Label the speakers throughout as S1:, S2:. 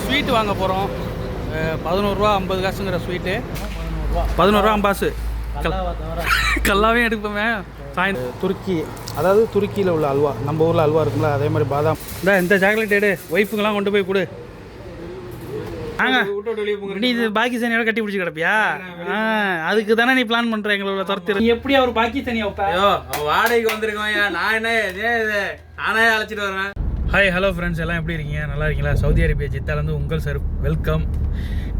S1: sweet வாங்க போகிறோம் பதினோருவா ஐம்பது காசுங்கிற ஸ்வீட்டு பதினோருவா அம்பாசு கல்லாவே எடுப்போமே சாய் துருக்கி அதாவது துருக்கியில் உள்ள அல்வா நம்ம ஊரில் அல்வா இருக்கும்ல அதே மாதிரி பாதாம் இந்த இந்த சாக்லேட் எடு ஒய்ஃபுங்கெல்லாம் கொண்டு போய் கொடு நீ இது பாகிஸ்தானியோட கட்டி பிடிச்சி கிடப்பியா அதுக்கு தானே நீ பிளான் பண்ற எங்களோட துரத்தி
S2: நீ எப்படி அவர் பாகிஸ்தானியா வைப்பா
S3: வாடகைக்கு வந்திருக்கோம் நான் என்ன நானே அழைச்சிட்டு வரேன்
S1: ஹாய் ஹலோ ஃப்ரெண்ட்ஸ் எல்லாம் எப்படி இருக்கீங்க நல்லா இருக்கீங்களா சவுதி அரேபியா ஜித்தாலேருந்து உங்கள் சார் வெல்கம்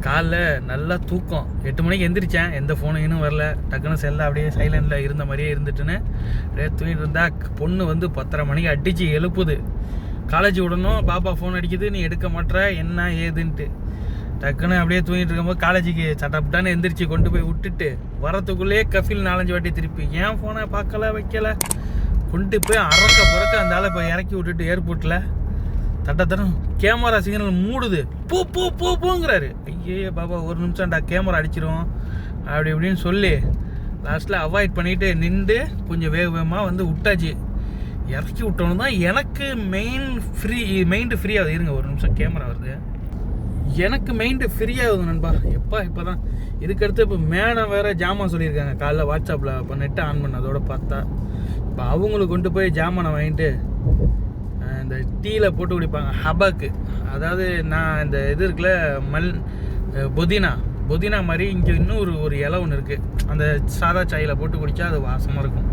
S1: காலைல நல்லா தூக்கம் எட்டு மணிக்கு எந்திரிச்சேன் எந்த ஃபோனும் இன்னும் வரல டக்குன்னு செல்ல அப்படியே சைலண்டில் இருந்த மாதிரியே இருந்துட்டுன்னு அப்படியே தூங்கிட்டு இருந்தா பொண்ணு வந்து பத்தரை மணிக்கு அடித்து எழுப்புது காலேஜ் விடணும் பாப்பா ஃபோன் அடிக்குது நீ எடுக்க மாட்டுற என்ன ஏதுன்ட்டு டக்குன்னு அப்படியே தூங்கிட்டு இருக்கும்போது காலேஜுக்கு சட்டப்பட்டானு எந்திரிச்சு கொண்டு போய் விட்டுட்டு வரத்துக்குள்ளேயே கஃபில் நாலஞ்சு வாட்டி திருப்பி ஏன் ஃபோனை பார்க்கல வைக்கலை கொண்டு போய் அறக்க பிறக்க அந்த ஆளை இப்போ இறக்கி விட்டுட்டு ஏர்போர்ட்டில் தட்டத்தனம் கேமரா சிக்னல் மூடுது பூ பூ பூ பூங்கிறாரு ஐயே பாபா ஒரு நிமிஷம்டா கேமரா அடிச்சிருவோம் அப்படி இப்படின்னு சொல்லி லாஸ்ட்டில் அவாய்ட் பண்ணிவிட்டு நின்று கொஞ்சம் வேக வேகமாக வந்து விட்டாச்சு இறக்கி விட்டோன்னு தான் எனக்கு மெயின் ஃப்ரீ மெயின்ட்டு ஃப்ரீ ஆகுது இருங்க ஒரு நிமிஷம் கேமரா வருது எனக்கு மெயின்ட்டு ஃப்ரீ ஆகுது நண்பா எப்பா இப்போ தான் இதுக்கடுத்து இப்போ மேடம் வேறு ஜாமான் சொல்லியிருக்காங்க காலைல வாட்ஸ்அப்பில் இப்போ நெட்டை ஆன் பண்ண பார்த்தா இப்போ அவங்களுக்கு கொண்டு போய் ஜாமானை வாங்கிட்டு இந்த டீயில் போட்டு குடிப்பாங்க ஹபக்கு அதாவது நான் இந்த இது இருக்குல்ல மல் புதினா புதினா மாதிரி இங்கே இன்னும் ஒரு ஒரு இலை ஒன்று இருக்குது அந்த சாதா சாயில் போட்டு குடித்தா அது வாசமாக இருக்கும்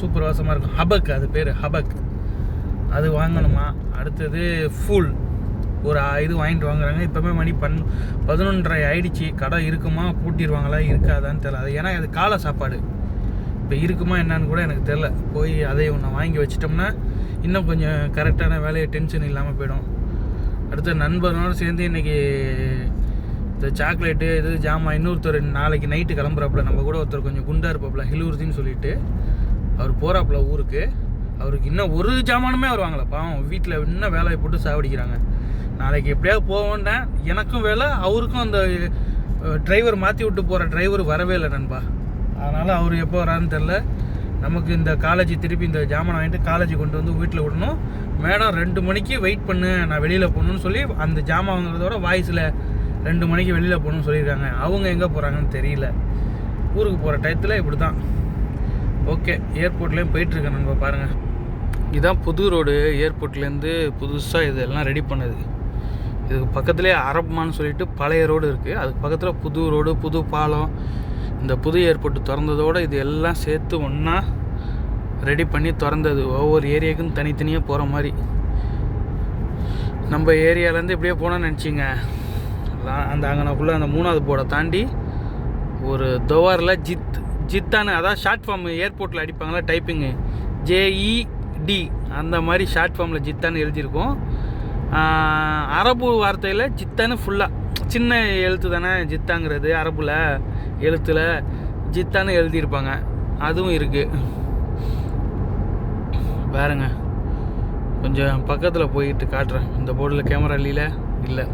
S1: சூப்பர் வாசமாக இருக்கும் ஹபக் அது பேர் ஹபக் அது வாங்கணுமா அடுத்தது ஃபூல் ஒரு இது வாங்கிட்டு வாங்குறாங்க இப்போவே மணி பன் பதினொன்றரை ஆயிடுச்சு கடை இருக்குமா பூட்டிடுவாங்களா இருக்காதான்னு தெரியல அது ஏன்னா அது காலை சாப்பாடு இப்போ இருக்குமா என்னன்னு கூட எனக்கு தெரில போய் அதை ஒன்று வாங்கி வச்சிட்டோம்னா இன்னும் கொஞ்சம் கரெக்டான வேலையை டென்ஷன் இல்லாமல் போயிடும் அடுத்த நண்பனோடு சேர்ந்து இன்றைக்கி இந்த சாக்லேட்டு இது ஜாமான் இன்னொருத்தர் நாளைக்கு நைட்டு கிளம்புறாப்புல நம்ம கூட ஒருத்தர் கொஞ்சம் குண்டாக இருப்பாப்புல ஹிலூர்தின்னு சொல்லிட்டு அவர் போகிறாப்புல ஊருக்கு அவருக்கு இன்னும் ஒரு ஜாமானுமே வருவாங்களே பாவம் வீட்டில் இன்னும் வேலையை போட்டு சாவடிக்கிறாங்க நாளைக்கு எப்படியாவது போவேன்டேன் எனக்கும் வேலை அவருக்கும் அந்த டிரைவர் மாற்றி விட்டு போகிற டிரைவர் வரவே இல்லை நண்பா அதனால் அவர் எப்போ வரான்னு தெரில நமக்கு இந்த காலேஜ் திருப்பி இந்த ஜாமான் வாங்கிட்டு காலேஜ் கொண்டு வந்து வீட்டில் விடணும் மேடம் ரெண்டு மணிக்கு வெயிட் பண்ணு நான் வெளியில் போகணுன்னு சொல்லி அந்த ஜாமான் வாங்குறதோட வாய்ஸில் ரெண்டு மணிக்கு வெளியில் போகணும்னு சொல்லியிருக்காங்க அவங்க எங்கே போகிறாங்கன்னு தெரியல ஊருக்கு போகிற டயத்தில் இப்படி தான் ஓகே ஏர்போர்ட்லேயும் போயிட்டுருக்கேன் நம்ம பாருங்கள் இதுதான் புது ரோடு ஏர்போர்ட்லேருந்து புதுசாக இது எல்லாம் ரெடி பண்ணுது இதுக்கு பக்கத்துலேயே அரப்மான்னு சொல்லிட்டு பழைய ரோடு இருக்குது அதுக்கு பக்கத்தில் புது ரோடு புது பாலம் இந்த புது ஏர்போர்ட் திறந்ததோடு இது எல்லாம் சேர்த்து ஒன்றா ரெடி பண்ணி திறந்தது ஒவ்வொரு ஏரியாவுக்கும் தனித்தனியாக போகிற மாதிரி நம்ம ஏரியாவிலேருந்து இப்படியே போனோம்னு நினச்சிங்க அந்த அங்கனக்குள்ளே அந்த மூணாவது போர்டை தாண்டி ஒரு துவாரில் ஜித் ஜித்தானு அதான் ஷார்ட் ஃபார்ம் ஏர்போர்ட்டில் அடிப்பாங்களா டைப்பிங்கு ஜேஇடி அந்த மாதிரி ஷார்ட் ஃபார்மில் ஜித்தானு எழுதியிருக்கோம் அரபு வார்த்தையில் ஜித்தானு ஃபுல்லாக சின்ன எழுத்து தானே ஜித்தாங்கிறது அரபில் எழுத்தில் ஜித்தான்னு எழுதியிருப்பாங்க அதுவும் இருக்குது பாருங்க கொஞ்சம் பக்கத்தில் போயிட்டு காட்டுறேன் இந்த போர்டில் கேமரா இல்லையில இல்லை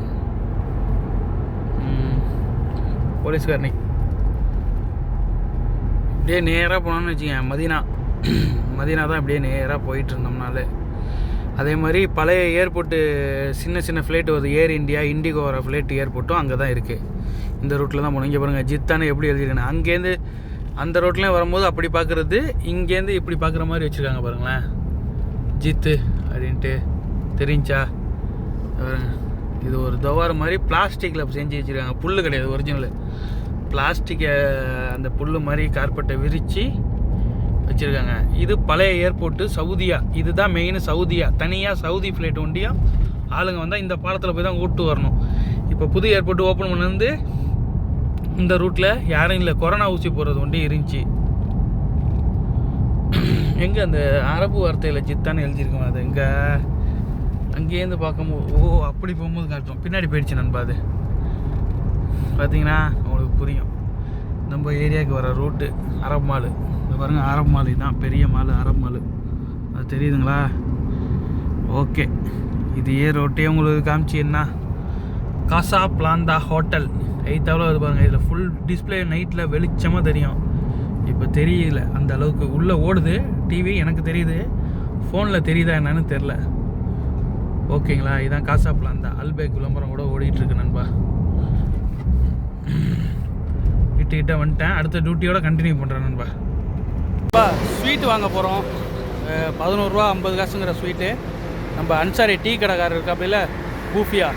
S1: போலீஸ்காரனி அப்படியே நேராக போனோம்னு வச்சுக்க மதினா மதினா தான் அப்படியே நேராக போயிட்டு இருந்தோம்னாலே அதே மாதிரி பழைய ஏர்போர்ட்டு சின்ன சின்ன ஃப்ளைட் வருது ஏர் இண்டியா இண்டிகோ வர ஃப்ளைட் ஏர்போர்ட்டும் அங்கே தான் இருக்குது இந்த ரூட்டில் தான் போகணும் இங்கே பாருங்கள் ஜித்தானே எப்படி எழுதிருக்கானு அங்கேருந்து அந்த ரோட்லேயும் வரும்போது அப்படி பார்க்குறது இங்கேருந்து இப்படி பார்க்குற மாதிரி வச்சுருக்காங்க பாருங்களேன் ஜித்து அப்படின்ட்டு தெரிஞ்சா இது ஒரு துவார மாதிரி பிளாஸ்டிக்கில் செஞ்சு வச்சுருக்காங்க புல் கிடையாது ஒரிஜினல் பிளாஸ்டிக்கை அந்த புல் மாதிரி கார்பெட்டை விரித்து வச்சுருக்காங்க இது பழைய ஏர்போர்ட்டு சவுதியா இதுதான் மெயின் சவுதியா தனியாக சவுதி ஃப்ளைட் ஒண்டியாக ஆளுங்க வந்தால் இந்த பாலத்தில் போய் தான் ஓட்டு வரணும் இப்போ புது ஏர்போர்ட் ஓப்பன் பண்ணிருந்து இந்த ரூட்டில் யாரும் இல்லை கொரோனா ஊசி போடுறது ஒன்றி இருந்துச்சு எங்கே அந்த அரபு வார்த்தையில் ஜித்தான்னு எழுதியிருக்கோம் அது எங்கே அங்கேருந்து பார்க்கும்போது ஓ அப்படி போகும்போது காட்டும் பின்னாடி போயிடுச்சு நண்பா அது பார்த்தீங்கன்னா உங்களுக்கு புரியும் நம்ம ஏரியாவுக்கு வர ரூட்டு அரப் மாலு இது பாருங்கள் அரப் மாலு தான் பெரிய மாலு அரப் மாலு அது தெரியுதுங்களா ஓகே இது ஏ ரோட்டே உங்களுக்கு காமிச்சு என்ன காசா பிளாந்தா ஹோட்டல் எயித் அது பாருங்கள் இதில் ஃபுல் டிஸ்பிளே நைட்டில் வெளிச்சமாக தெரியும் இப்போ தெரியல அந்த அளவுக்கு உள்ளே ஓடுது டிவி எனக்கு தெரியுது ஃபோனில் தெரியுதா என்னன்னு தெரில ஓகேங்களா இதான் பிளான் அந்த அல்பேக் விளம்பரம் கூட ஓடிட்டுருக்கு நண்பா கிட்ட வந்துட்டேன் அடுத்த டியூட்டியோட கண்டினியூ பண்ணுறேன் நண்பா ஸ்வீட் வாங்க போகிறோம் பதினோருவா ஐம்பது காசுங்கிற ஸ்வீட்டு நம்ம அன்சாரி டீ கடைக்காரர் இருக்காப்பில்ல பூஃபியா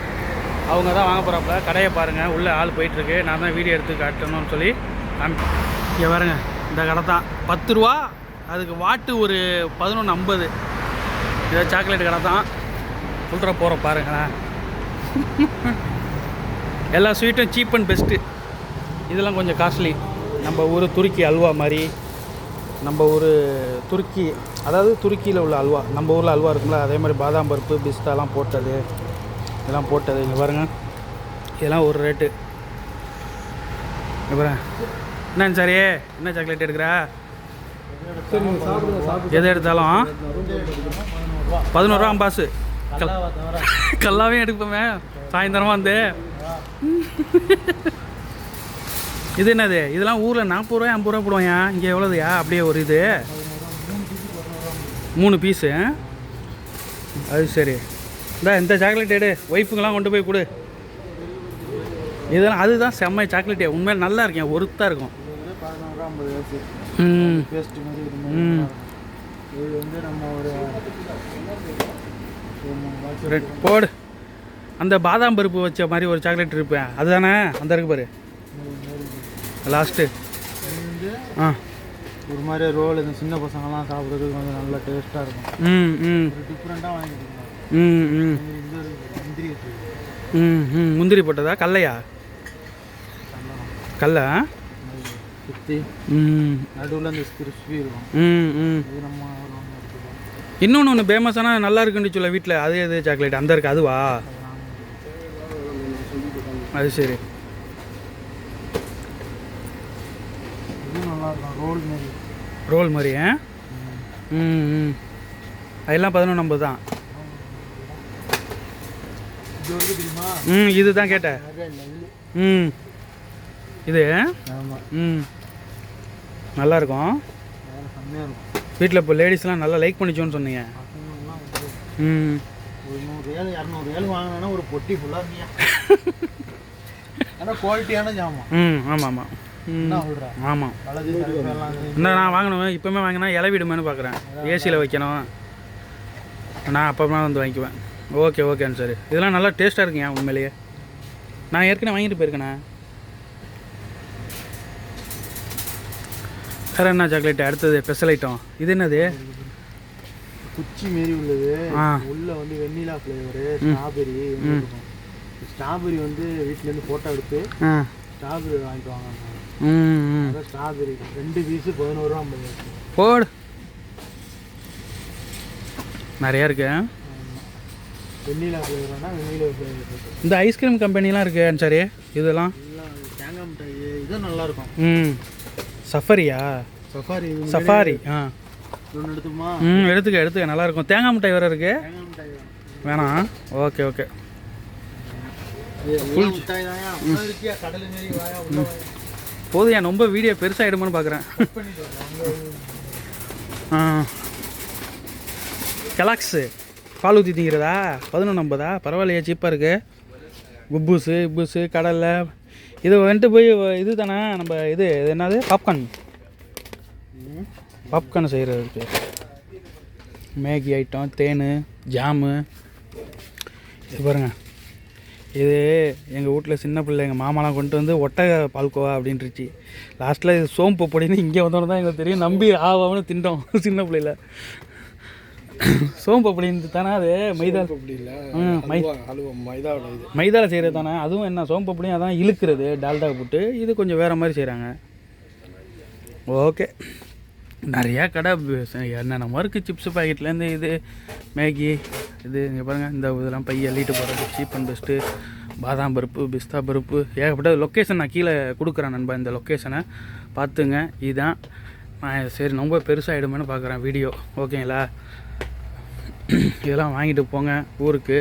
S1: அவங்க தான் வாங்க போகிறப்ப கடையை பாருங்கள் உள்ளே ஆள் போயிட்டுருக்கு நான் தான் வீடியோ எடுத்து காட்டணும்னு சொல்லி இங்கே பாருங்க இந்த கடை தான் பத்து ரூபா அதுக்கு வாட்டு ஒரு பதினொன்று ஐம்பது இதை சாக்லேட் கடை தான் உள்ற போகிறோம் பாருங்களேன் எல்லா ஸ்வீட்டும் சீப் அண்ட் பெஸ்ட்டு இதெல்லாம் கொஞ்சம் காஸ்ட்லி நம்ம ஊர் துருக்கி அல்வா மாதிரி நம்ம ஊர் துருக்கி அதாவது துருக்கியில் உள்ள அல்வா நம்ம ஊரில் அல்வா இருக்கும்ல அதே மாதிரி பாதாம் பருப்பு பிஸ்தாலாம் போட்டது இதெல்லாம் போட்டது இங்கே பாருங்கள் இதெல்லாம் ஒரு ரேட்டு இங்கே என்ன என்ன ஏ என்ன சாக்லேட் எடுக்கிறா எதை எடுத்தாலும் பதினோரு ரூபா பாசு கல்லாவே எடுப்போமே சாயந்தரமா வந்து இது என்னது இதெல்லாம் ஊரில் நாற்பது ரூபாய் ஐம்பது ரூபா போடுவாயா இங்கே எவ்வளோதுயா அப்படியே ஒரு இது மூணு பீஸு அது சரி இந்த இந்த சாக்லேட் எடு ஒய்ஃபுங்கெல்லாம் கொண்டு போய் கொடு இதெல்லாம் அதுதான் செம்மை சாக்லேட்டே உண்மையில நல்லா இருக்கும் ஒருத்தாக இருக்கும் போடு அந்த பாதாம் பருப்பு வச்ச மாதிரி ஒரு சாக்லேட் இருப்பேன் அதுதானே அந்த இருக்கு பாரு லாஸ்ட்டு
S4: ஆ ஒரு மாதிரி ரோல் இந்த சின்ன பசங்கள்லாம் சாப்பிட்றதுக்கு கொஞ்சம் நல்லா டேஸ்ட்டாக இருக்கும் ம் ம் டிஃப்ரெண்ட்டாக வாங்கிட்டு ம் ம்
S1: முந்திரி போட்டதா கல்லையா கல்ல நடுவில் அந்த கிறிஸ்பி இன்னொன்று ஒன்று ஃபேமஸான நல்லா இருக்குன்னு சொல்ல வீட்டில் அது எது சாக்லேட் அந்த இருக்கு அதுவா அது சரி ரோல் மாதிரி ரோல் மாதிரி ம் ம் அதெல்லாம் பதினொன்று ஐம்பது தான் ம் இது கேட்டேன் ம் இது ம் நல்லா இருக்கும் வீட்டில் இப்போ லேடிஸ்லாம் நல்லா லைக் பண்ணிச்சோன்னு சொன்னீங்க
S4: ம் ஒரு பொட்டி ஃபுல்லாக ஆனால் குவாலிட்டியான ஜாமான்
S1: ம் ஆமாம் ஆமாம் ஆமாம் இன்னும் நான் வாங்கணும் இப்போமே வாங்கினா இலை விடுமேனு பார்க்குறேன் ஏசியில் வைக்கணும் நான் அப்போ வந்து வாங்கிக்குவேன் ஓகே ஓகேண்ணா சார் இதெல்லாம் நல்லா டேஸ்ட்டாக இருக்குங்க உண்மையிலேயே நான் ஏற்கனவே வாங்கிட்டு போயிருக்கேண்ணா வேறு என்ன சாக்லேட் அடுத்தது ஸ்பெஷல் ஐட்டம் இது என்னது
S4: குச்சி மாரி உள்ளது உள்ள வந்து வெண்ணிலா ஃப்ளேவரு ஸ்ட்ராபெரி ஸ்ட்ராபெரி வந்து வீட்டிலேருந்து ஃபோட்டோ எடுத்து ஸ்ட்ராபெரி வாங்கிட்டு வாங்க ஸ்ட்ராபெரி ரெண்டு பீஸு பதினோரு ஐம்பது
S1: போடு நிறையா இருக்கு இந்த ஐஸ்கிரீம் கம்பெனிலாம் இருக்குது அன்சாரி இதெல்லாம்
S4: தேங்காய் மிட்டாய் இது நல்லாயிருக்கும் ம் சஃபரியா சஃபாரி
S1: சஃபாரி ஆ ம் எடுத்துக்க எடுத்துக்க நல்லாயிருக்கும் தேங்காய் மிட்டாய் வேறு இருக்கு வேணாம் ஓகே ஓகே போது என் ரொம்ப வீடியோ பெருசாகிடுமான்னு பார்க்குறேன் கெலாக்ஸு பால் ஊற்றி திங்கிறதா பதினொன்று ஐம்பதா பரவாயில்லையா சீப்பாக இருக்குது குப்பூஸு குப்பூஸு கடலை இது வந்துட்டு போய் இது தானே நம்ம இது இது என்னது பாப்கார்ன் பாப்கார்ன் செய்கிறதுக்கு மேகி ஐட்டம் தேன் ஜாமு இது பாருங்கள் இது எங்கள் வீட்டில் சின்ன பிள்ளை எங்கள் மாமாலாம் கொண்டு வந்து ஒட்டக பால்கோவா அப்படின்ட்டுருச்சு லாஸ்ட்டில் இது சோம்பு பொடின்னு இங்கே வந்தோன்னு தான் எங்களுக்கு தெரியும் நம்பி ஆவாமனு திண்டோம் சின்ன பிள்ளையில் சோம்பப்படின்றது தானே அது மைதா அப்படி இல்லை மைதாவில் இது மைதாவில் செய்கிறது தானே அதுவும் என்ன அப்படியும் அதான் இழுக்கிறது டால்டா போட்டு இது கொஞ்சம் வேறு மாதிரி செய்கிறாங்க ஓகே நிறையா கடை என்னென்ன மறுக்கு சிப்ஸ் பாக்கெட்லேருந்து இது மேகி இது இங்கே பாருங்கள் இந்த இதெல்லாம் பைய அள்ளிட்டு போகிறது சீப் அண்ட் பெஸ்ட்டு பாதாம் பருப்பு பிஸ்தா பருப்பு ஏகப்பட்ட லொக்கேஷன் நான் கீழே கொடுக்குறேன் நண்பா இந்த லொக்கேஷனை பார்த்துங்க இதுதான் நான் சரி ரொம்ப பெருசாகிடுமேன்னு பார்க்குறேன் வீடியோ ஓகேங்களா இதெல்லாம் வாங்கிட்டு போங்க ஊருக்கு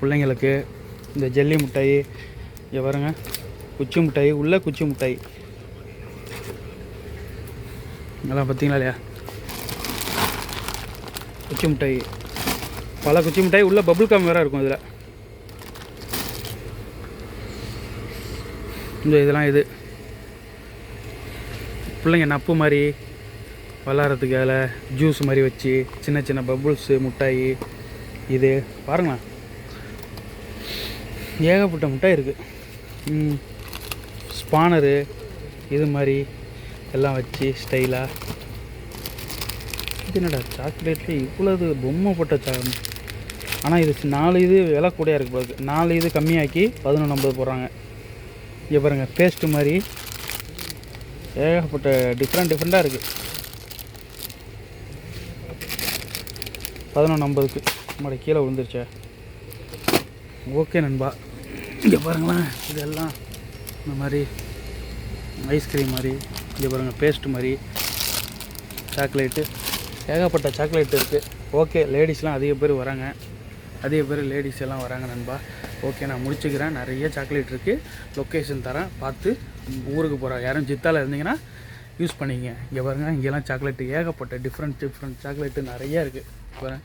S1: பிள்ளைங்களுக்கு இந்த ஜல்லி மிட்டாய் இங்கே பாருங்க குச்சி மிட்டாய் உள்ள குச்சி மிட்டாய் இதெல்லாம் பார்த்தீங்களா இல்லையா குச்சி மிட்டாய் பல குச்சி மிட்டாய் உள்ளே பபுள் கம் வேறு இருக்கும் இதில் இந்த இதெல்லாம் இது பிள்ளைங்க நப்பு மாதிரி விளாட்றதுக்காக ஜூஸ் மாதிரி வச்சு சின்ன சின்ன பபுள்ஸு மிட்டாய் இது பாருங்களா ஏகப்பட்ட மிட்டாய் இருக்குது ஸ்பானரு இது மாதிரி எல்லாம் வச்சு ஸ்டைலாக என்னடா சாக்லேட்டில் இவ்வளவு பொம்மை போட்ட சா ஆனால் இது நாலு இது விலை கூடையாக இருக்குது பாருக்கு நாலு இது கம்மியாக்கி பதினொன்று ஐம்பது போடுறாங்க இங்கே பாருங்கள் பேஸ்ட்டு மாதிரி ஏகப்பட்ட டிஃப்ரெண்ட் டிஃப்ரெண்ட்டாக இருக்குது பதினொன்று ஐம்பதுக்கு நம்மளோட கீழே விழுந்துருச்சே ஓகே நண்பா இங்கே பாருங்களேன் இதெல்லாம் இந்த மாதிரி ஐஸ்கிரீம் மாதிரி இங்கே பாருங்கள் பேஸ்ட் மாதிரி சாக்லேட்டு ஏகப்பட்ட சாக்லேட் இருக்குது ஓகே லேடிஸ்லாம் அதிக பேர் வராங்க அதிக பேர் லேடிஸ் எல்லாம் வராங்க நண்பா ஓகே நான் முடிச்சுக்கிறேன் நிறைய சாக்லேட் இருக்குது லொக்கேஷன் தரேன் பார்த்து ஊருக்கு போகிறேன் யாரும் ஜித்தாவில் இருந்தீங்கன்னா யூஸ் பண்ணிக்கங்க இங்கே பாருங்கள் இங்கெல்லாம் சாக்லேட்டு ஏகப்பட்ட டிஃப்ரெண்ட் டிஃப்ரெண்ட் சாக்லேட்டு நிறையா இருக்குது வரேன்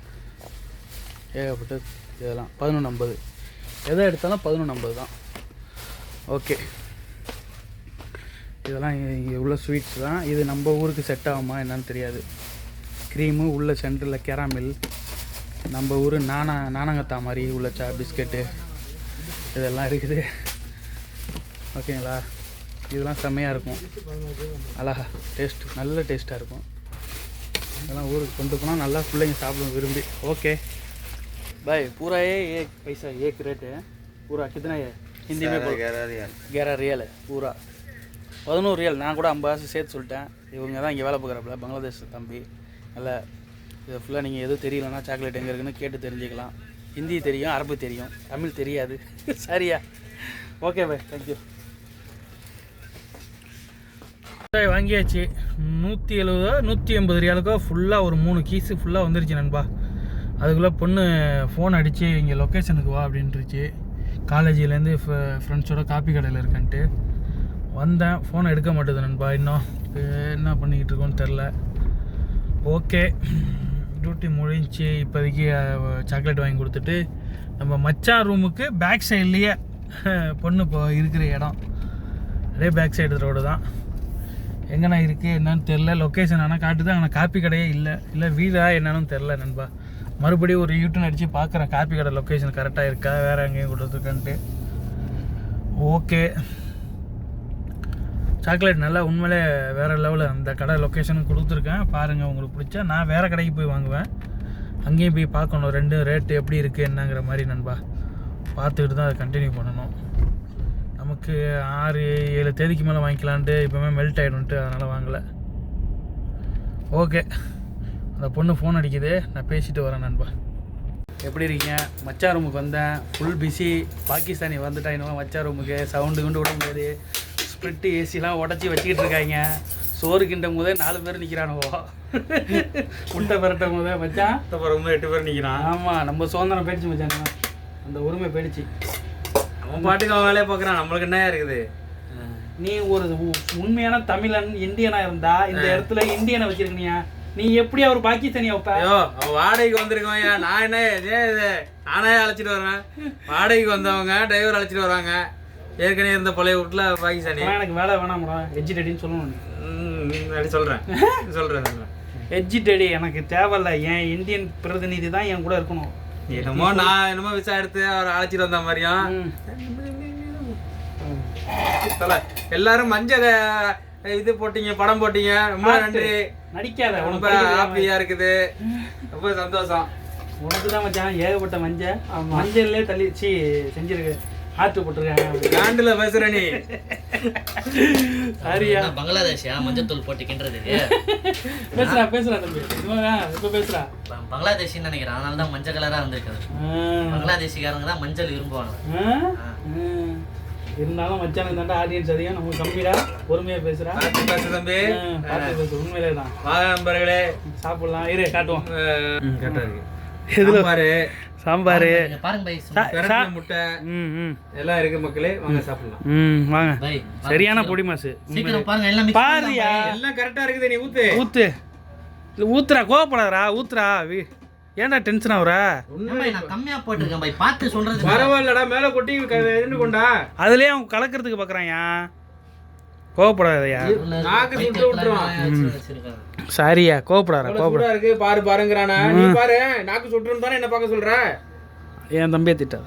S1: இதெல்லாம் பதினொன்று ஐம்பது எதை எடுத்தாலும் பதினொன்று ஐம்பது தான் ஓகே இதெல்லாம் இங்கே உள்ள ஸ்வீட்ஸ் தான் இது நம்ம ஊருக்கு செட் ஆகுமா என்னன்னு தெரியாது க்ரீமு உள்ள சென்டரில் கேராமில் நம்ம ஊர் நானா நானங்கத்தா மாதிரி உள்ள சா பிஸ்கெட்டு இதெல்லாம் இருக்குது ஓகேங்களா இதெல்லாம் செம்மையாக இருக்கும் அழகா டேஸ்ட் நல்ல டேஸ்ட்டாக இருக்கும் இதெல்லாம் ஊருக்கு கொண்டு போனால் நல்லா பிள்ளைங்க சாப்பிடும் விரும்பி ஓகே பாய் பூரா ஏ பைசா पैसा एक பூரா கித்தனா पूरा கேரா ரியல் பூரா பதினோரு ரியல் நான் கூட ஐம்பது காசு சேர்த்து சொல்லிட்டேன் இவங்க தான் இங்கே வேலை பார்க்குறப்பல பங்களாதேஷ் தம்பி நல்ல இதை ஃபுல்லாக நீங்கள் எதுவும் தெரியலன்னா சாக்லேட் எங்கே இருக்குன்னு கேட்டு தெரிஞ்சுக்கலாம் ஹிந்தி தெரியும் அரபு தெரியும் தமிழ் தெரியாது சரியா ஓகே பாய் தேங்க்யூ வாங்கியாச்சு நூற்றி எழுபதோ நூற்றி எண்பது ரியாலுக்கோ ஃபுல்லாக ஒரு மூணு கீஸு ஃபுல்லாக வந்துருச்சு நண்பா அதுக்குள்ளே பொண்ணு ஃபோன் அடித்து இங்கே லொக்கேஷனுக்கு வா அப்படின்ட்டுருச்சு காலேஜிலேருந்து ஃப்ரெண்ட்ஸோட காப்பி கடையில் இருக்கான்ட்டு வந்தேன் ஃபோனை எடுக்க மாட்டேது நண்பா இன்னும் என்ன பண்ணிக்கிட்டு இருக்கோன்னு தெரில ஓகே டியூட்டி முடிஞ்சு இப்போதைக்கு சாக்லேட் வாங்கி கொடுத்துட்டு நம்ம மச்சான் ரூமுக்கு பேக் சைட்லேயே பொண்ணு இப்போ இருக்கிற இடம் அதே பேக் சைடு ரோடு தான் எங்கண்ணா இருக்குது என்னன்னு தெரில லொக்கேஷன் ஆனால் காட்டுது ஆனால் காப்பி கடையே இல்லை இல்லை வீடா என்னன்னு தெரில நண்பா மறுபடியும் ஒரு யூடியூன் அடித்து பார்க்குறேன் காப்பி கடை லொக்கேஷன் கரெக்டாக இருக்கா வேறு எங்கேயும் கொடுத்துருக்கான்ட்டு ஓகே சாக்லேட் நல்லா உண்மையிலே வேறு லெவலில் அந்த கடை லொக்கேஷனும் கொடுத்துருக்கேன் பாருங்கள் உங்களுக்கு பிடிச்சா நான் வேறு கடைக்கு போய் வாங்குவேன் அங்கேயும் போய் பார்க்கணும் ரெண்டு ரேட்டு எப்படி இருக்குது என்னங்கிற மாதிரி நண்பா பார்த்துக்கிட்டு தான் அதை கண்டினியூ பண்ணணும் நமக்கு ஆறு ஏழு தேதிக்கு மேலே வாங்கிக்கலான்ட்டு இப்போமே மெல்ட் ஆகிடும்ட்டு அதனால் வாங்கலை ஓகே அந்த பொண்ணு ஃபோன் அடிக்குது நான் பேசிட்டு வரேன் நண்பா எப்படி இருக்கீங்க மச்சா ரூமுக்கு வந்தேன் ஃபுல் பிஸி பாகிஸ்தானி வந்துட்டா இன்னும் மச்சா ரூமுக்கு சவுண்டு கொண்டு விட முடியாது ஸ்ப்ரிட்டு ஏசிலாம் உடச்சி வச்சுக்கிட்டு இருக்காங்க சோறு கிண்டும் போதே நாலு பேர் நிற்கிறானுவோ முட்டை பரட்டும் போதே மச்சான்
S3: எட்டு பேர் நிற்கிறான்
S1: ஆமாம் நம்ம சுதந்திரம் போயிடுச்சு மச்சான் அந்த உரிமை போயிடுச்சு அவன் பாட்டுக்கு அவன் வேலையை பார்க்குறான் நம்மளுக்கு என்ன இருக்குது
S2: நீ ஒரு உண்மையான தமிழன் இந்தியனா இருந்தா இந்த இடத்துல இந்தியனை வச்சிருக்கியா நீ எப்படி அவர் பாக்கிஸ்தானிய வைப்ப
S3: ஐயோ அவன் வாடகைக்கு ஐயா நான் என்ன இது நானே அழைச்சிட்டு வரேன் வாடகைக்கு வந்தவங்க டிரைவர் அழைச்சிட்டு வராங்க ஏற்கனவே இருந்த பழைய வீட்டில் பாகிஸ்தானி
S2: எனக்கு வேலை வேணாம்டா வெஜிடேரியன் சொல்லணும்
S3: அப்படி சொல்கிறேன் சொல்கிறேன்
S2: சொல்கிறேன் எனக்கு தேவையில்ல என் இந்தியன் பிரதிநிதி தான் என் கூட இருக்கணும்
S3: என்னமோ நான் என்னமோ விசா எடுத்து அவர் அழைச்சிட்டு வந்த மாதிரியும் எல்லாரும் மஞ்சள் இது போட்டீங்க படம் போட்டீங்க ரொம்ப நன்றி நடிக்காத ரொம்ப ஹாப்பியா இருக்குது ரொம்ப சந்தோஷம்
S2: உனக்கு தான் மச்சான் ஏகப்பட்ட மஞ்சள் மஞ்சள்லேயே தள்ளி சி செஞ்சிருக்கு ஆட்டு போட்டிருக்காங்க
S3: காண்டில் பேசுற நீ சரியா பங்களாதேஷியா மஞ்சத்தூள் போட்டு
S2: பேசுறா பேசுறா தம்பி இப்ப பேசுறா
S3: பங்களாதேஷின்னு நினைக்கிறேன் அதனால தான் மஞ்சள் கலரா வந்திருக்குது பங்களாதேஷிக்காரங்க தான் மஞ்சள் விரும்புவாங்க
S2: இருந்தாலும் மச்சானுக்கு தாண்டா ஆடியன்ஸ் அதிகம் நம்ம கம்மியா பொறுமையா பேசுறா
S3: பேசு தம்பி பேசு உண்மையிலே தான் வாங்க நண்பர்களே சாப்பிடலாம் இரு காட்டுவோம் கரெக்டா இருக்கு எதுல பாரு சாம்பார் பாருங்க முட்டை எல்லாம் இருக்கு மக்களே வாங்க சாப்பிடலாம்
S1: ம் வாங்க சரியான பொடி மாசு பாருங்க எல்லாம் பாருயா
S3: எல்லாம் கரெக்டாக இருக்குது நீ ஊத்து
S1: ஊத்து இல்லை ஊத்துறா கோவப்படாதரா ஊத்துறா ஏன்டா டென்ஷன் ஆகுற
S2: பார்த்து போட்டிருக்கேன்
S3: பரவாயில்லடா மேல கொட்டி கொண்டா
S1: அதுலேயே அவன் கலக்கிறதுக்கு பாக்குறான் கோவப்படாதயா சரியா கோவப்படாத கோவப்படா
S3: இருக்கு பாரு பாருங்கிறானா நீ பாரு நாக்கு சுட்டுன்னு தானே என்ன பார்க்க சொல்ற
S1: என் தம்பியை திட்டாத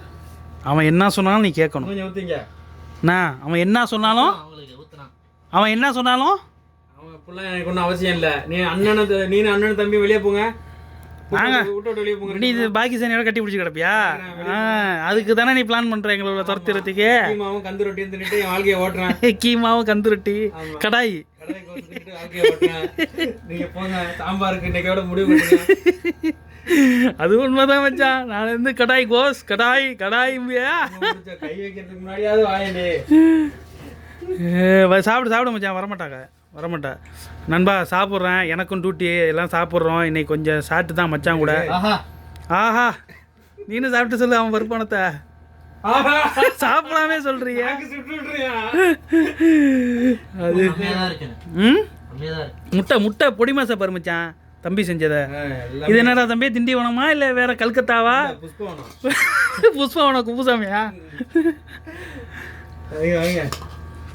S1: அவன் என்ன சொன்னாலும் நீ கேட்கணும் நான் அவன் என்ன சொன்னாலும் அவன் என்ன சொன்னாலும்
S3: அவன் இப்பெல்லாம் எனக்கு ஒன்றும் அவசியம் இல்லை நீ அண்ணனை நீ அண்ணன் தம்பி வெளியே போங்க
S1: நாங்கள் நீ இது பாகிஸ்தானியோட கட்டி பிடிச்சி கிடப்பியா அதுக்கு தானே நீ பிளான் பண்ணுற எங்களோட துரத்துறதுக்கு
S3: கீமாவும் கந்து ரொட்டின்னு சொல்லிட்டு வாழ்க்கையை
S1: ரொட்டி கடாய் அது உண்மைதான் மச்சான் நான் வந்து கடாய் கோஸ் கடாய் கடாய் சாப்பிடு சாப்பிட மச்சான் வரமாட்டாங்க வரமாட்டேன் நண்பா சாப்பிட்றேன் எனக்கும் டியூட்டி எல்லாம் சாப்பிட்றோம் இன்னைக்கு கொஞ்சம் சாப்பிட்டு தான் மச்சான் கூட ஆஹா நீனும் சாப்பிட்டு சொல்லு அவன் வருமானத்தை சாப்பிடாமே சொல்றிய
S2: அது ம்
S1: முட்டை முட்டை பொடி மாசா பருமிச்சான் தம்பி செஞ்சதை இது என்னடா தம்பி திண்டிவனமா இல்லை வேற கல்கத்தாவா புஷ்பவனம் குப்புசாமியா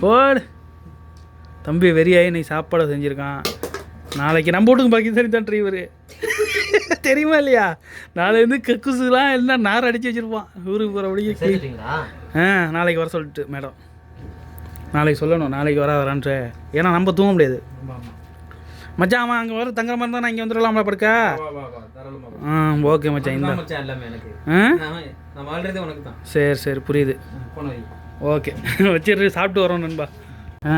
S1: போடு தம்பி வெறியாயி நீ சாப்பாடு செஞ்சுருக்கான் நாளைக்கு நம்ம வீட்டுக்கு பாக்கிஸ்தானி தான் ட்ரைவர் தெரியுமா இல்லையா நாளைந்து கக்குசுலாம் எல்லாம் நார் அடித்து வச்சுருப்பான் ஊருக்கு போகிற வழிக்கு ஆ நாளைக்கு வர சொல்லிட்டு மேடம் நாளைக்கு சொல்லணும் நாளைக்கு வரான்ற ஏன்னா நம்ம தூங்க முடியாது மச்சான் அவன் அங்கே வர தங்குற மாதிரி தான் நான் இங்கே வந்துடலாம்ல படுக்கா ஆ ஓகே மச்சான் இந்த சரி சரி புரியுது ஓகே வச்சிரு சாப்பிட்டு வரோம் நண்பா ஆ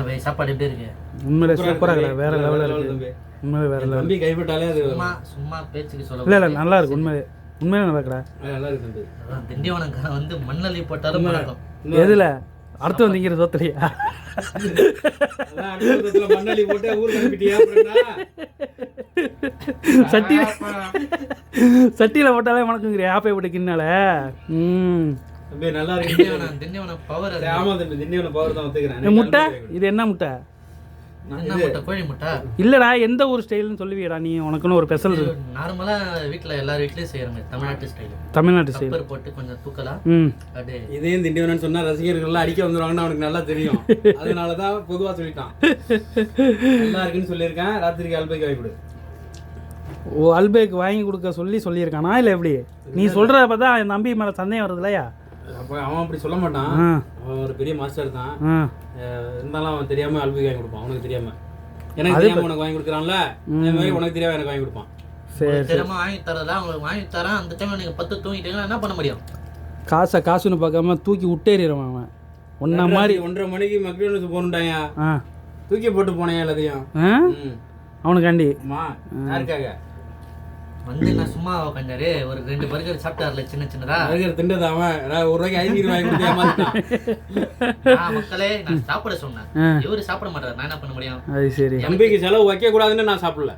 S2: என்ன சாப்பாடு எப்படி இருக்கு
S1: உண்மையில சூப்பராக இருக்கு வேற இருக்கு உண்மையில வேற லெவல்
S3: தம்பி கைவிட்டாலே அது
S2: சும்மா சும்மா பேச்சுக்கு
S1: சொல்ல நல்லா இருக்கு உண்மையிலே உண்மையில நல்லா
S3: நல்லா
S2: இருக்கு வந்து மண்ணலி போட்டாலும்
S1: எதுல அடுத்து வந்தீங்க தோத்துலையா மண்ணலி போட்டு ஊர் சட்டியில போட்டாலே மணக்குங்கிறியா ஆப்பை விட்டு கிண்ணால ம் நல்லா முட்டை இது என்ன முட்டை இல்லடா எந்த ஒரு ஸ்டைல்னு சொல்லுவியடா நீ உனக்குன்னு ஒரு
S2: நார்மலா வீட்ல தமிழ்நாட்டு
S3: சொன்னா அடிக்க நல்லா தெரியும் அதனாலதான் இருக்குன்னு ராத்திரிக்கு வாங்கி
S1: ஓ வாங்கி கொடுக்க சொல்லி சொல்லியிருக்கானா இல்லை எப்படி நீ சொல்கிறத என் நம்பி மேலே சந்தேகம் வருது இல்லையா
S3: அவன் அப்படி சொல்ல மாட்டான் அவன் ஒரு பெரிய மாஸ்டர் தான் இருந்தாலும் அவன் தெரியாம அல்பி வாங்கி கொடுப்பான் அவனுக்கு தெரியாம எனக்கு தெரியாம உனக்கு வாங்கி கொடுக்குறான்ல உனக்கு தெரியாம எனக்கு வாங்கி கொடுப்பான்
S2: திறமா வாங்கி தரதா அவங்களுக்கு வாங்கி தரேன் அந்த டைம் நீங்க பத்து தூங்கிட்டீங்கன்னா என்ன பண்ண முடியும்
S1: காசை காசுன்னு பார்க்காம தூக்கி விட்டேறிடுவான் அவன் ஒன்ன மாதிரி
S3: ஒன்றரை மணிக்கு மக்டோனல்ஸ் போனுட்டாயா தூக்கி போட்டு போனேன் எல்லாத்தையும் அவனுக்காண்டி மா யாருக்காக
S2: வந்து சும்மா ஒரு ரெண்டு பர்கர் சின்ன சின்னதா
S3: அவன் ஒரு ரூபாய்க்கு
S2: சாப்பிட இவரு சாப்பிட நான் என்ன பண்ண முடியும்
S1: அது சரி
S3: செலவு நான் சாப்பிடல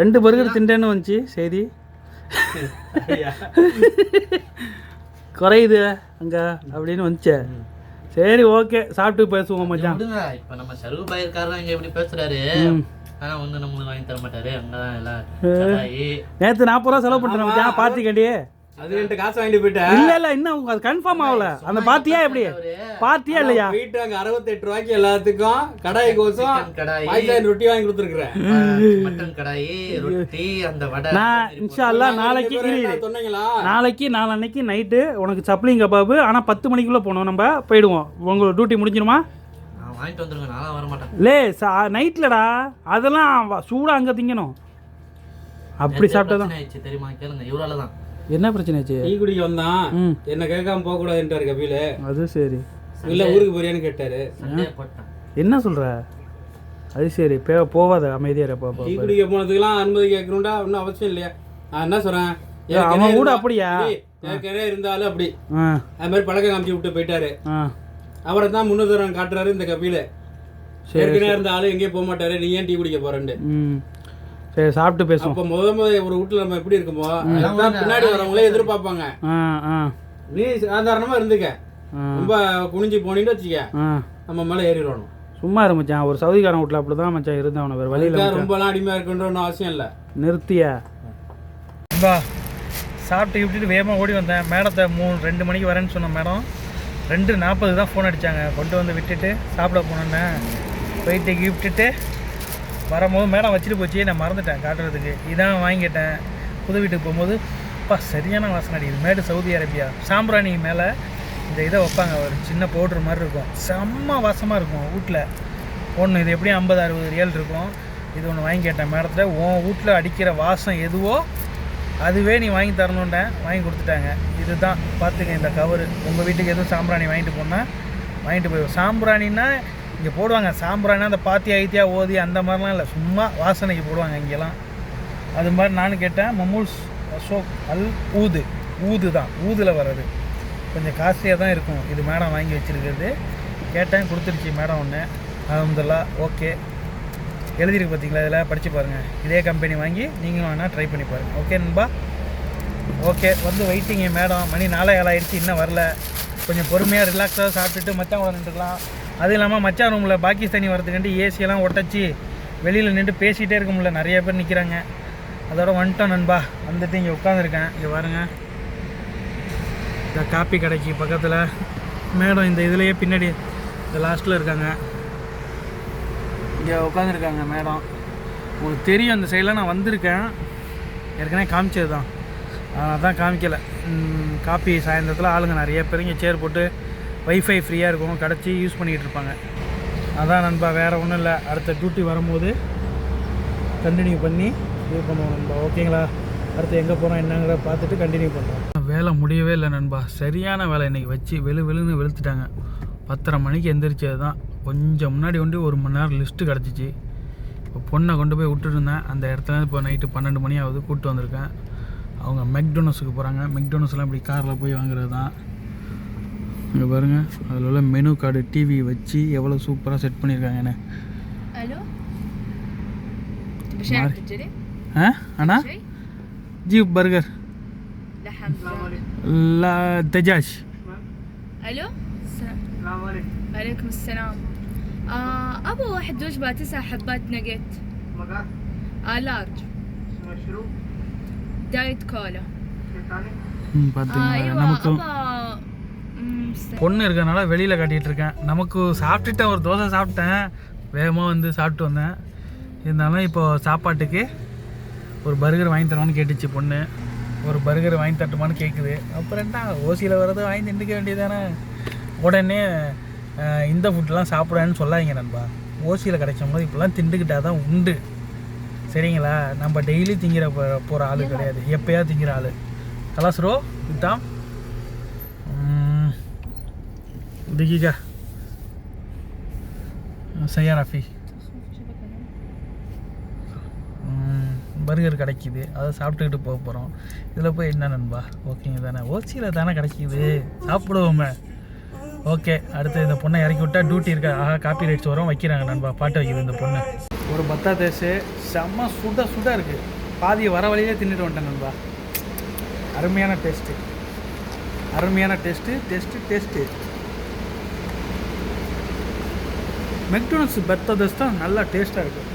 S1: ரெண்டு வந்துச்சு செய்தி குறையுது அங்க அப்படின்னு வந்துச்சு சரி ஓகே சாப்பிட்டு பேசுவோம் மச்சான்
S2: இப்போ நம்ம சருகு பயிர்காரன் இங்க இப்படி பேசுறாரு ஆனால் வந்து நம்மளுக்கு வாங்கி தர மாட்டாரு அங்கே தான் எல்லாம்
S1: நேற்று நாற்பது ரூபா செலவு பண்ணுறேன் பார்த்தி கண்டி
S3: அது காசு வாங்கிட்டு போயிட்டேன்
S1: இல்ல இல்ல இன்னும் அது கன்ஃபார்ம் ஆகல அந்த பாத்தியா எப்படி பாத்தியா இல்லையா
S3: வீட்டு அங்க அறுபத்தெட்டு ரூபாய்க்கு எல்லாத்துக்கும் கடாய் கோசம் கடாய் ரொட்டி வாங்கி கொடுத்துருக்குறேன்
S2: மட்டன் கடாய் ரொட்டி அந்த வடை
S1: நான் இன்ஷா அல்லா நாளைக்கு சொன்னீங்களா நாளைக்கு நாளன்னைக்கு நைட்டு உனக்கு சப்ளிங் கபாபு ஆனா பத்து மணிக்குள்ள போனோம் நம்ம போயிடுவோம் உங்களுக்கு டியூட்டி முடிஞ்சிருமா
S2: வாங்கிட்டு வந்துருங்க நான் வர மாட்டேன்
S1: லே சா நைட்லடா அதெல்லாம் சூடாக அங்கே திங்கணும் அப்படி சாப்பிட்டா தான்
S2: தெரியுமா கேளுங்க இவரால தான்
S1: என்ன பிரச்சனை ஆச்சு
S3: டீ குடிக்க வந்தான் என்ன கேட்காம போக கூடாதுன்றாரு கபில அது சரி இல்ல ஊருக்கு போறியான்னு கேட்டாரு
S1: என்ன சொல்ற அது சரி பே போவாத அமைதியா இருப்பா
S3: டீ குடிக்க போனதுக்கெல்லாம் அனுமதி கேட்கணும்டா ஒன்றும் அவசியம் இல்லையா நான் என்ன சொல்றேன்
S1: அவன் கூட அப்படியா
S3: ஏற்கனவே இருந்தாலும் அப்படி அது மாதிரி பழக்கம் காமிச்சு விட்டு போயிட்டாரு அவரை தான் முன்னுதாரணம் காட்டுறாரு இந்த கப்பியில் ஏற்கனவே இருந்த ஆளு எங்கேயும் போக மாட்டாரு நீ ஏன் டீ குடிக்க போறேன்னு
S1: சரி சாப்பிட்டு பேசுவோம்
S3: அப்போ முத முத ஒரு வீட்டில் நம்ம எப்படி இருக்குமோ பின்னாடி வரவங்களே எதிர்பார்ப்பாங்க நீ சாதாரணமாக இருந்துக்க ரொம்ப குனிஞ்சு போனீங்கன்னு வச்சுக்க நம்ம மேலே ஏறிடணும்
S1: சும்மா இருந்துச்சான் ஒரு சவுதிக்காரன் வீட்டில் அப்படி தான் மச்சான் இருந்தவன வேறு வழியில்
S3: ரொம்பலாம் அடிமையாக இருக்குன்ற அவசியம் இல்லை
S1: நிறுத்தியா சாப்பிட்டு இப்படிட்டு வேகமாக ஓடி வந்தேன் மேடத்தை மூணு ரெண்டு மணிக்கு வரேன்னு சொன்னேன் மேடம் ரெண்டு நாற்பது தான் ஃபோன் அடித்தாங்க கொண்டு வந்து விட்டுட்டு சாப்பிட போனோன்னே போயிட்டு கிஃப்ட்டுட்டு வரும்போது மேடம் வச்சுட்டு போச்சு நான் மறந்துட்டேன் காட்டுறதுக்கு இதான் வாங்கிட்டேன் புது வீட்டுக்கு போகும்போது அப்பா சரியான வாசனை அடிக்குது மேடு சவுதி அரேபியா சாம்பிராணி மேலே இந்த இதை வைப்பாங்க ஒரு சின்ன பவுட்ரு மாதிரி இருக்கும் செம்ம வாசமாக இருக்கும் வீட்டில் ஒன்று இது எப்படியும் ஐம்பது அறுபது ரியல் இருக்கும் இது ஒன்று வாங்கி கேட்டேன் மேடத்தில் உன் வீட்டில் அடிக்கிற வாசம் எதுவோ அதுவே நீ வாங்கி தரணுன்ட்டேன் வாங்கி கொடுத்துட்டாங்க இதுதான் பார்த்துங்க இந்த கவரு உங்கள் வீட்டுக்கு எதுவும் சாம்பிராணி வாங்கிட்டு போனால் வாங்கிட்டு போய் சாம்பிராணின்னா இங்கே போடுவாங்க சாம்பிராணி அந்த பாத்தி ஐத்தியா ஓதி அந்த மாதிரிலாம் இல்லை சும்மா வாசனைக்கு போடுவாங்க இங்கெல்லாம் அது மாதிரி நானும் கேட்டேன் மமூல்ஸ் அசோக் அல் ஊது ஊது தான் ஊதில் வர்றது கொஞ்சம் காஸ்ட்லியாக தான் இருக்கும் இது மேடம் வாங்கி வச்சுருக்கிறது கேட்டேன் கொடுத்துருச்சு மேடம் ஒன்று அஹமதுல்லா ஓகே எழுதியிருக்கு பார்த்தீங்களா இதில் படித்து பாருங்கள் இதே கம்பெனி வாங்கி நீங்களும் வேணால் ட்ரை பண்ணி பாருங்கள் ஓகே நண்பா ஓகே வந்து வெயிட்டிங்க மேடம் மணி நாலே ஏழாயிருச்சு இன்னும் வரல கொஞ்சம் பொறுமையாக ரிலாக்ஸாக சாப்பிட்டுட்டு மச்சான் கூட நின்றுக்கலாம் அதுவும் இல்லாமல் மச்சான் ரூமில் பாகிஸ்தானி தண்ணி வரதுக்காண்டி ஏசியெல்லாம் ஒட்டச்சு வெளியில் நின்று பேசிகிட்டே இருக்க முடியல நிறைய பேர் நிற்கிறாங்க அதோட வந்துட்டோம் நண்பா வந்துட்டு இங்கே உட்காந்துருக்கேன் இங்கே பாருங்க இந்த காப்பி கடைக்கு பக்கத்தில் மேடம் இந்த இதுலேயே பின்னாடி இந்த லாஸ்ட்டில் இருக்காங்க இங்கே உட்காந்துருக்காங்க மேடம் உங்களுக்கு தெரியும் அந்த சைடில் நான் வந்திருக்கேன் ஏற்கனவே காமிச்சது தான் அதான் காமிக்கலை காப்பி சாயந்தரத்தில் ஆளுங்க நிறைய பேர் இங்கே சேர் போட்டு வைஃபை ஃப்ரீயாக இருக்கும் கிடச்சி யூஸ் பண்ணிகிட்டு இருப்பாங்க அதான் நண்பா வேறு ஒன்றும் இல்லை அடுத்த டியூட்டி வரும்போது கண்டினியூ பண்ணி இது பண்ணுவோம் நண்பா ஓகேங்களா அடுத்து எங்கே போகிறோம் என்னங்கிற பார்த்துட்டு கண்டினியூ பண்ணுறோம் வேலை முடியவே இல்லை நண்பா சரியான வேலை இன்றைக்கி வச்சு வெளு வெளுன்னு வெளுத்துட்டாங்க பத்தரை மணிக்கு எந்திரிச்சது தான் கொஞ்சம் முன்னாடி வந்து ஒரு மணி நேரம் லிஸ்ட்டு கிடச்சிச்சு இப்போ பொண்ணை கொண்டு போய் விட்டுருந்தேன் அந்த இடத்துல இப்போ நைட்டு பன்னெண்டு மணி ஆகுது கூப்பிட்டு வந்திருக்கேன் அவங்க மெக்டோனஸுக்கு போகிறாங்க மெக்டோனஸ்லாம் இப்படி காரில் போய் வாங்குறது தான் இங்கே பாருங்கள் அதில் உள்ள மெனு கார்டு டிவி வச்சு எவ்வளோ சூப்பராக செட் பண்ணியிருக்காங்க ஆ அண்ணா ஜீப் பர்கர் ஹலோ الدجاج
S5: الو آه ابو واحد وجبه تسع حبات ناجت آه لارج مشروب دايت كولا நமக்கு
S1: பொண்ணு இருக்கனால வெளியில் கட்டிகிட்டு இருக்கேன் நமக்கு சாப்பிட்டுட்டேன் ஒரு தோசை சாப்பிட்டேன் வேகமாக வந்து சாப்பிட்டு வந்தேன் இருந்தாலும் இப்போது சாப்பாட்டுக்கு ஒரு பர்கர் வாங்கி தரமான்னு கேட்டுச்சு பொண்ணு ஒரு பர்கர் வாங்கி தட்டுமான்னு கேட்குது அப்புறம் என்ன ஓசியில் வர்றது வாங்கி நின்றுக்க வேண்டியதானே உடனே இந்த ஃபுட்லாம் சாப்பிடான்னு சொல்லாதீங்க நண்பா ஓசியில் கிடைச்ச மாதிரி இப்படிலாம் தான் உண்டு சரிங்களா நம்ம டெய்லி திங்கிற போகிற ஆள் கிடையாது எப்போயா திங்கிற ஆள் கலாசுரோ இதுதான் दिखिएगा सही ரஃபி பர்கர் கிடைக்கிது அதை சாப்பிட்டுக்கிட்டு போக போகிறோம் இதில் போய் என்ன நண்பா ஓகேங்க தானே ஓசியில் தானே கிடைக்கிது சாப்பிடுவோமே ஓகே அடுத்து இந்த பொண்ணை இறக்கி விட்டா டியூட்டி இருக்கா ஆஹா காப்பி ரைட்ஸ் வரும் வைக்கிறாங்க நண்பா பாட்டு வைக்கிது இந்த பொண்ணு ஒரு பத்தா தேசு செம்ம சுட சுட இருக்குது பாதி வர வழியிலே தின்னுட்டு வந்துட்டேன் நண்பா அருமையான டேஸ்ட்டு அருமையான டேஸ்ட்டு டேஸ்ட்டு டேஸ்ட்டு மெக்டோனல்ஸ் பெத்ததஸ் தான் நல்லா டேஸ்ட்டாக இருக்குது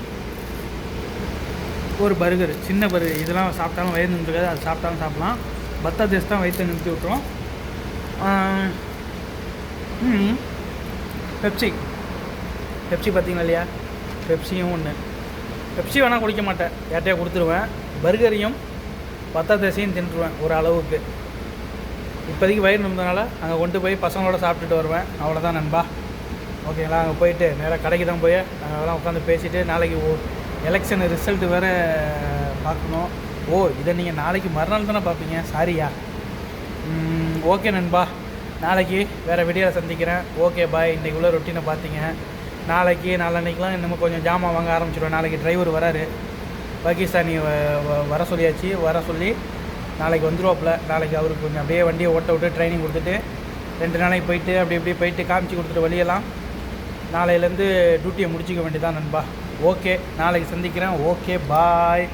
S1: ஒரு பர்கர் சின்ன பர்கர் இதெல்லாம் சாப்பிட்டாலும் வயிறு நின்றுக்காது அது சாப்பிட்டாலும் சாப்பிட்லாம் பத்தாதேஸ் தான் வயிற்று நிறுத்தி விட்டுறோம் பெப்சி பெப்சி பார்த்தீங்களா இல்லையா பெப்சியும் ஒன்று பெப்சி வேணால் குடிக்க மாட்டேன் யார்ட்டையா கொடுத்துருவேன் பர்கரையும் பத்தா தசையும் தின்றுவேன் ஒரு அளவுக்கு இப்போதைக்கு வயிறு நிமிந்தனால அங்கே கொண்டு போய் பசங்களோட சாப்பிட்டுட்டு வருவேன் அவ்வளோதான் நண்பா ஓகேங்களா அங்கே போயிட்டு நேராக கடைக்கு தான் போய் நாங்கள் அதெல்லாம் உட்காந்து பேசிவிட்டு நாளைக்கு ஓ எலெக்ஷன் ரிசல்ட்டு வேறு பார்க்கணும் ஓ இதை நீங்கள் நாளைக்கு மறுநாள் தானே பார்ப்பீங்க சாரியா ஓகே நண்பா நாளைக்கு வேறு வீடியோவில் சந்திக்கிறேன் ஓகே பாய் இன்றைக்கு உள்ள ரொட்டீனை பார்த்தீங்க நாளைக்கு நாளன்னைக்கெலாம் இன்னும் கொஞ்சம் ஜாமான் வாங்க ஆரம்பிச்சிடுவோம் நாளைக்கு டிரைவர் வராரு பாகிஸ்தானி வர சொல்லியாச்சு வர சொல்லி நாளைக்கு வந்துருவாப்பில் நாளைக்கு அவருக்கு கொஞ்சம் அப்படியே வண்டியை ஓட்ட விட்டு ட்ரைனிங் கொடுத்துட்டு ரெண்டு நாளைக்கு போயிட்டு அப்படி இப்படி போயிட்டு காமிச்சு கொடுத்துட்டு வழியெல்லாம் நாளையிலேருந்து டியூட்டியை முடிச்சிக்க வேண்டியதான் நண்பா ஓகே நாளைக்கு சந்திக்கிறேன் ஓகே பாய்